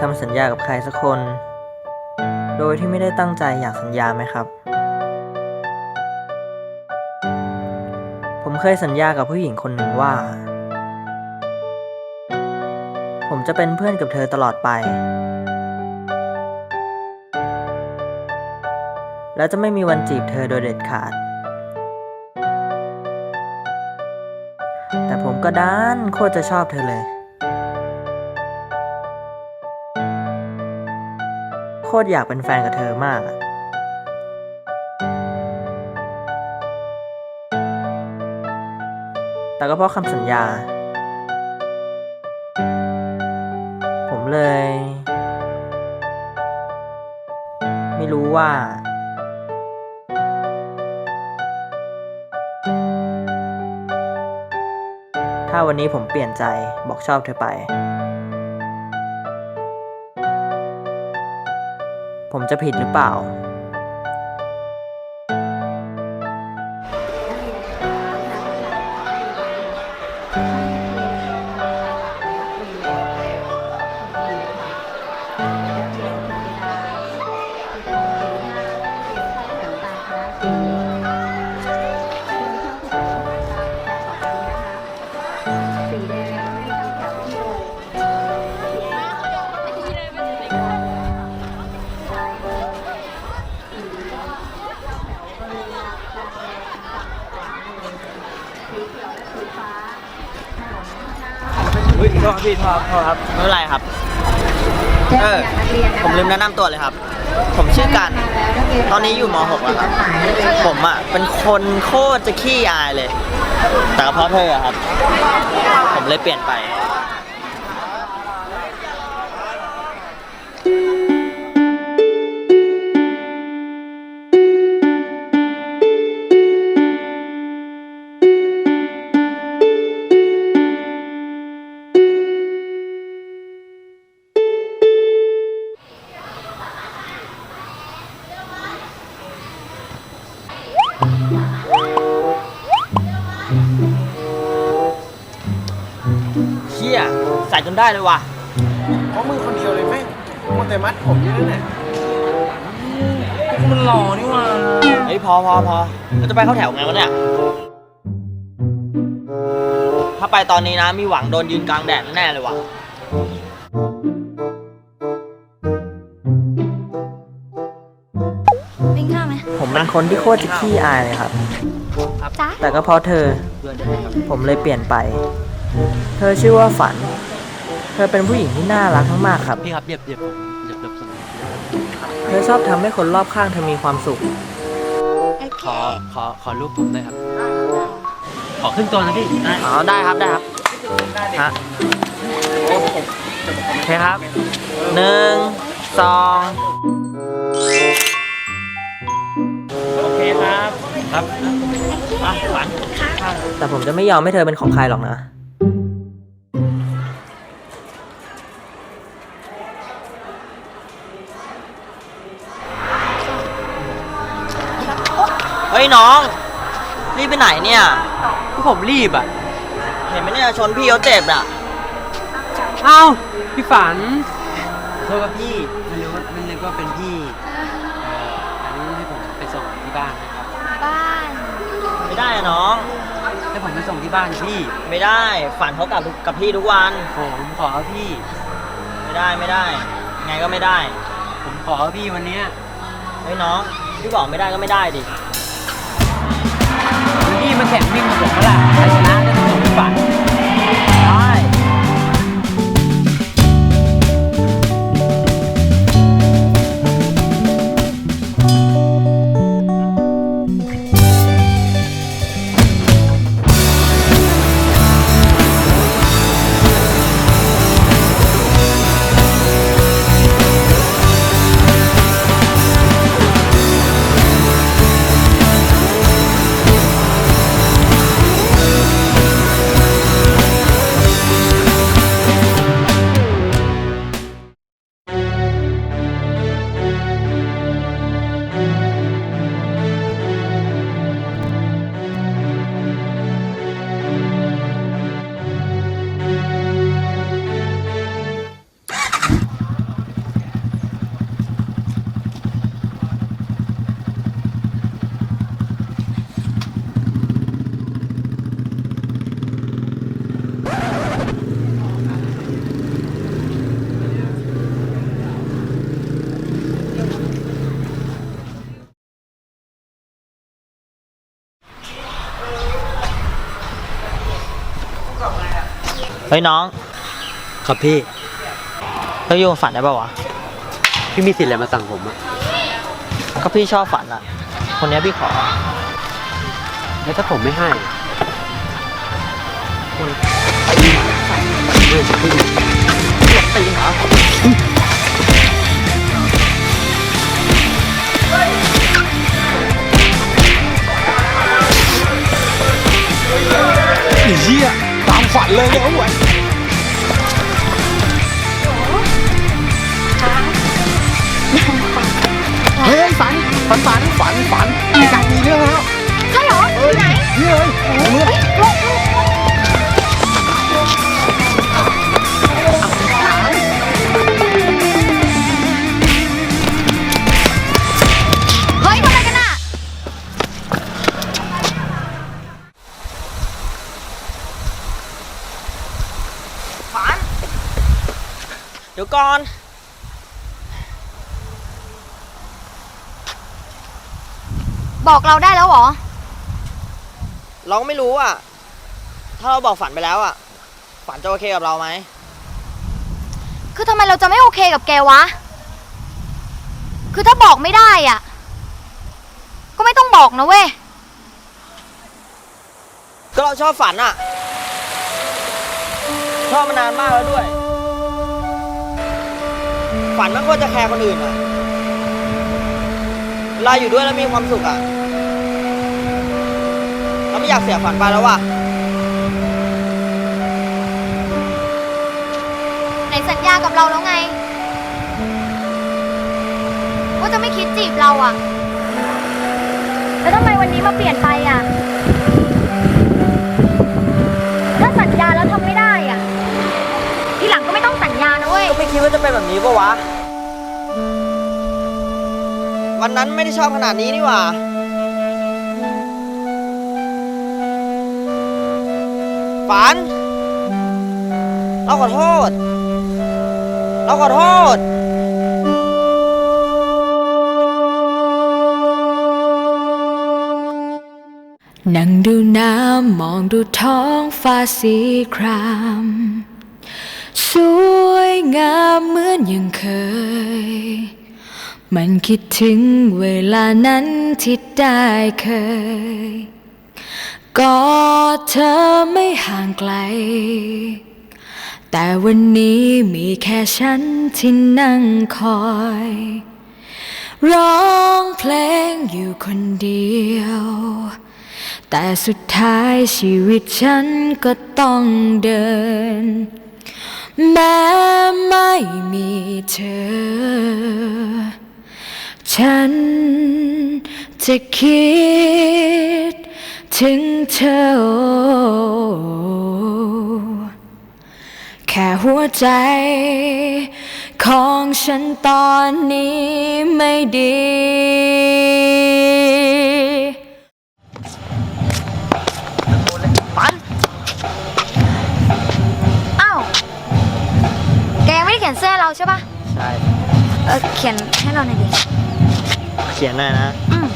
คำสัญญากับใครสักคน โดยที่ไม่ได้ตั้งใจอยากสัญญาไหมครับ ผมเคยสัญญากับผู้หญิงคนหนึ่งว่า ผมจะเป็นเพื่อนกับเธอตลอดไป และจะไม่มีวันจีบเธอโดยเด็ดขาด แต่ผมก็ด้านโคตรจะชอบเธอเลย ตรอยากเป็นแฟนกับเธอมากอะแต่ก็เพราะคำสัญญา ผมเลย ไม่รู้ว่า ถ้าวันนี้ผมเปลี่ยนใจบอกชอบเธอไป ผมจะผิดหรือเปล่า พี่โทษโทษครับ ไม่เป็นไรครับ เออ ผมลืมแนะนำตัวเลยครับ ผมชื่อกัน ตอนนี้อยู่ม .6 แล้วครับ ผมอะ เป็นคนโคตรจะขี้อายเลย แต่ก็เพราะเธออะครับ ผมเลยเปลี่ยนไป จนได้เลยว่ะ เพราะมึงคนเดียวเลยแม่งมัวแต่มัดผมอยู่นั่นแหละมันหล่อนี่ว่าเฮ้ยพอพอพอเราจะไปเข้าแถวไงวะเนี่ย ถ้าไปตอนนี้นะมีหวังโดนยืนกลางแดดแน่เลยว่ะ วิ่งข้ามไหมผมเป็นคนที่โคตรจะขี้อายเลยครับจ้าแต่ก็เพราะเธอ ผมเลยเปลี่ยนไป เธอชื่อว่าฝัน เธอเป็นผู้หญิงที่น่ารักมากๆครับ พี่ครับเดี๋ยวเดี๋ยวผมเดี๋ยวเดี๋ยวผมเธอชอบทำให้คนรอบข้างเธอมีความสุข ขอขอขอรูปผมหน่อยครับ ขอขึ้นตัวนะพี่อ๋อได้ครับได้ครับฮะโอเคครับหนึ่งสองโอเคครับ ครับอะฝันแต่ผมจะไม่ยอมให้เธอเป็นของใครหรอกนะ ยน้อง รีบไปไหนเนี่ยก็ผมรีบอะ เห็นไหมเนี่ยชนพี่เขาเจ็บอะ เอ้าพี่ฝันโทษครับพี่ไม่รู้ว่าไม่นึกว่าเป็นพี่เอ่องั้นให้ผมไปส่งที่บ้านนะครับบ้านไม่ได้อะน้อง ให้ผมไปส่งที่บ้านพี่ไม่ได้ ฝันเขากลับกับพี่ทุกวัน ผมขอพี่ ไม่ได้ไม่ได้ ไงก็ไม่ได้ ผมขอพี่วันเนี้ย เฮ้ยน้อง พี่บอกไม่ได้ก็ไม่ได้ดิ พี่มาแข็งวิ่งกับผมเมื่อไหร่ เฮ้ยน้อง ครับพี่ เราอยู่ฝันได้ป่าวะ พี่มีสิทธิ์อะไรมาสั่งผมอะก็พี่ชอบฝันอะคนเนี้ยพี่ขอ แล้วถ้าผมไม่ให้ตีนเหรอไอ้เหี้ย ตามฝันเลยเนี่ยอ้วนเฮ้ยฝันฝันฝันฝันฝันมีการมีเรื่องแล้วใช่เหรออยู่ไหนนี่เลยเมื่อ ก่อน บอกเราได้แล้วเหรอ เราก็ไม่รู้อะถ้าเราบอกฝันไปแล้วอะฝันจะโอเคกับเราไหม คือทำไมเราจะไม่โอเคกับแกวะ คือถ้าบอกไม่ได้อะ ก็ไม่ต้องบอกนะเว้ย ก็เราชอบฝันอะชอบมานานมากแล้วด้วย ฝันมันควรจะแคร์คนอื่นอะเวลาอยู่ด้วยแล้วมีความสุขอะเราไม่อยากเสียฝันไปแล้วว่ะไหนสัญญากับเราแล้วไง ว่าจะไม่คิดจีบเราอะแล้วทำไมวันนี้มาเปลี่ยนไปอะ ถ้าสัญญาแล้วทำไม่ได้อะ ทีหลังก็ไม่ต้องสัญญานะเว้ย ก็ไม่ คิดว่าจะเป็นแบบนี้ปะวะ วันนั้นไม่ได้ชอบขนาดนี้นี่หว่า ฝัน เราขอโทษ เราขอโทษนั่งดูน้ำมองดูท้องฟ้าสีคราม สวย งามเหมือนยังเคย มันคิดถึงเวลานั้นที่ได้เคย ก็เธอไม่ห่างไกล แต่วันนี้มีแค่ฉันที่นั่งคอย ร้องเพลงอยู่คนเดียว แต่สุดท้ายชีวิตฉันก็ต้องเดิน แม้ไม่มีเธอ ฉันจะคิดถึงเธอ แค่หัวใจของฉันตอนนี้ไม่ดี ขียนเสื้อให้เราใช่ปะใช่ เออเขียนให้เราหน่อยดิ เขียนหน่อยนะ อืม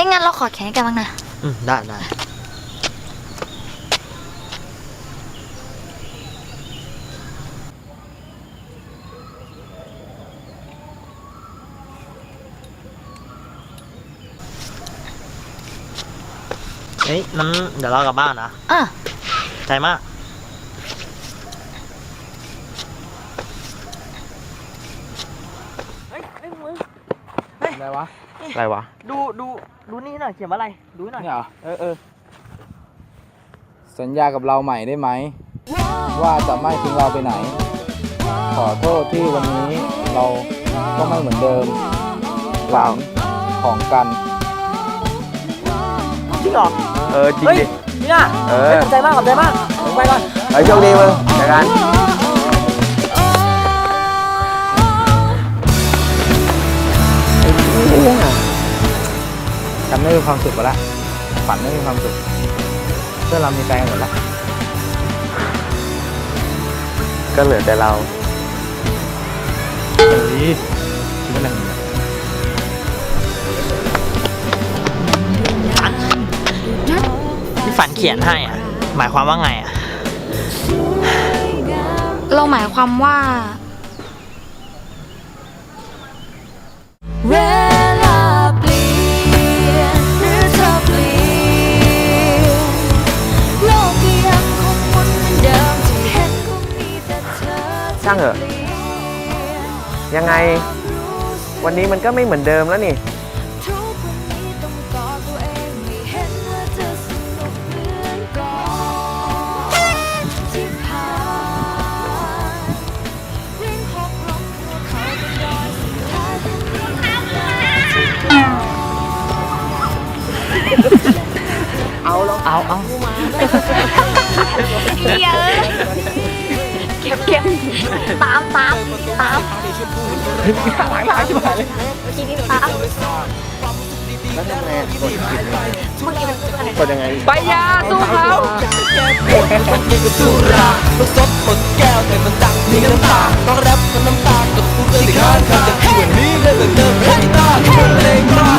อ้ยงั้นเราขอเขียนให้กันบ้างนะ อืมได้ได้เฮ้ยนั้นเดี๋ยวเรากลับบ้านนะอะ ใจมาก เฮ้ยเฮ้ยมึง อะไรวะ อะไรวะ ดูดูดูนี่หน่อยเขียนว่าอะไร ดูหน่อย เนี่ยเหรอ เออเออสัญญากับเราใหม่ได้ไหม ว่าจะไม่ทิ้งเราไปไหน ขอโทษที่วันนี้เราก็ไม่เหมือนเดิมหลังของกัน จริงเหรอ เออจริงเฮ้ยดินี่น่ะเออฮ้ยขอบใจมากขอบใจมากมึงไปก่อนไปโชคดีมึงเจอกันไฉันไม่มีความสุขแล้วฝันไม่มีความสุขเพื่อนเรามีแฟนกันหมดแล้วก็เหลือแต่เราเฮ้ยคิดว่าอะไรเนี่ยพี่ฝันเขียนให้อะ หมายความว่าไงอะ เราหมายความว่าเช่างเถอะที่ปลี่ยนยังไงวันนี้มันก็ไม่เหมือนเดิมแล้วนี่ทุกวันนี้ต้องกอดตัวเองไม่เห็นว่าจะสนุกเหมือนก่อนที่ผ่านวิ่งหกล้มหัวเขาเป็นรอยสุดท้ายที่มีเอาแล้วเอาเอาเยอะ เก็บเก็บตามตามตามหลายหลายที่ผ่านเลยตามแล้วทำไงกดผิดไหมเมื่อกี้มันอะไรกดยังไงไปยาสู้เขาสุราต้องซดหมดแก้วแต่มันดังมีน้ำตาต้องแรปมันน้ำตากับกูเรื่องที่ค้างคาจากที่วันนี้เลยแบบเดิมให้ตาที่มันเลงมา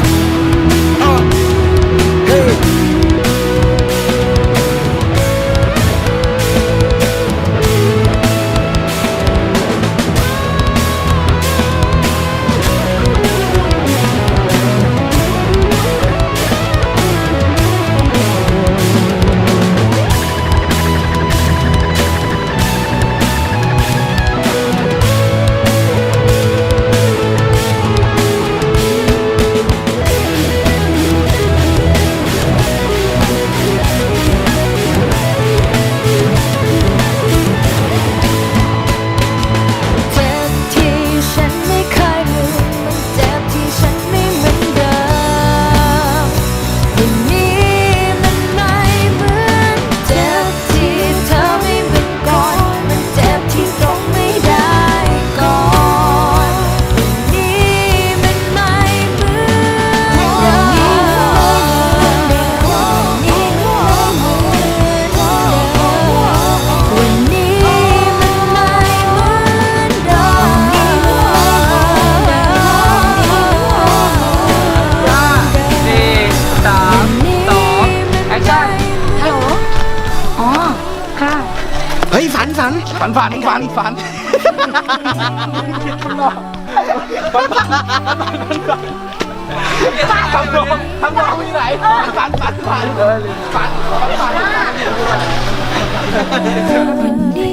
ฝันฝันฝันฝันฝันฝันทำนองทำนองที่ไหนฝันฝันฝันฝันฝันฝัน